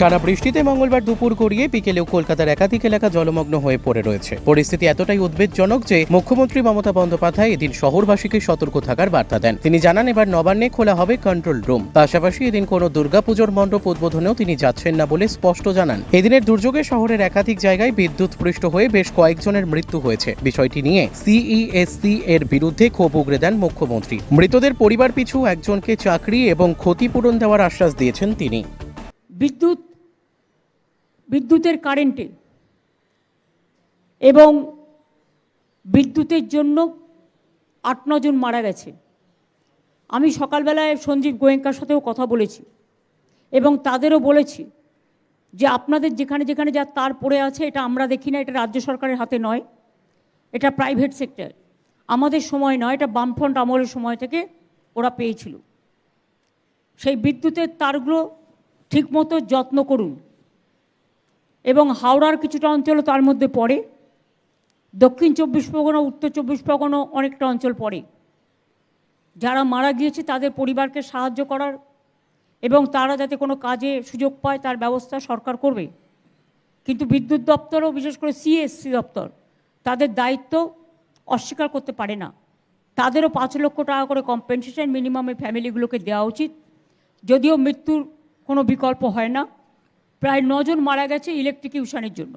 টানা বৃষ্টিতে মঙ্গলবার দুপুর গড়িয়ে বিকেলেও কলকাতার একাধিক এলাকা জলমগ্ন হয়ে পড়ে রয়েছে। পরিস্থিতি এতটাই উদ্বেগজনক যে মুখ্যমন্ত্রী মমতা বন্দ্যোপাধ্যায় এদিন শহরবাসীকে সতর্ক থাকার বার্তা দেন। তিনি জানান, এবার নবান্নে খোলা হবে কন্ট্রোল রুম পাশাপাশি এদিন কোনো দুর্গাপুজোর মণ্ডপ উদ্বোধনেও তিনি যাচ্ছেন না বলে স্পষ্ট জানান। এদিনের দুর্যোগে শহরের একাধিক জায়গায় বিদ্যুৎ পৃষ্ঠ হয়ে বেশ কয়েকজনের মৃত্যু হয়েছে। বিষয়টি নিয়ে সিইএসসি এর বিরুদ্ধে ক্ষোভ উগড়ে দেন মুখ্যমন্ত্রী। মৃতদের পরিবার পিছু একজনকে চাকরি এবং ক্ষতিপূরণ দেওয়ার আশ্বাস দিয়েছেন তিনি। বিদ্যুৎ বিদ্যুতের কারেন্টে। এবং বিদ্যুতের জন্য আট নজন মারা গেছে। আমি সকালবেলায় সঞ্জীব গোয়েঙ্কার সাথেও কথা বলেছি এবং তাদেরও বলেছি যে আপনাদের যেখানে যেখানে যা তার পড়ে আছে, এটা আমরা দেখি না, এটা রাজ্য সরকারের হাতে নয়, এটা প্রাইভেট সেক্টর আমাদের সময় নয়, এটা বামফ্রন্ট আমলের সময় থেকে ওরা পেয়েছিল। সেই বিদ্যুতের তারগুলো ঠিকমতো যত্ন করুন। এবং হাওড়ার কিছুটা অঞ্চলও তার মধ্যে পড়ে। দক্ষিণ চব্বিশ পরগনা, উত্তর চব্বিশ পরগনা অনেকটা অঞ্চল পড়ে। যারা মারা গিয়েছে তাদের পরিবারকে সাহায্য করার এবং তারা যাতে কোনো কাজে সুযোগ পায় তার ব্যবস্থা সরকার করবে। কিন্তু বিদ্যুৎ দপ্তরও, বিশেষ করে সিএসসি দপ্তর, তাদের দায়িত্ব অস্বীকার করতে পারে না। তাদেরও পাঁচ লক্ষ টাকা করে কম্পেনসেশন মিনিমামে ফ্যামিলিগুলোকে দেওয়া উচিত। যদিও মৃত্যুর কোনো বিকল্প হয় না। প্রায় নজন মারা গেছে ইলেকট্রিকিউশনের জন্য।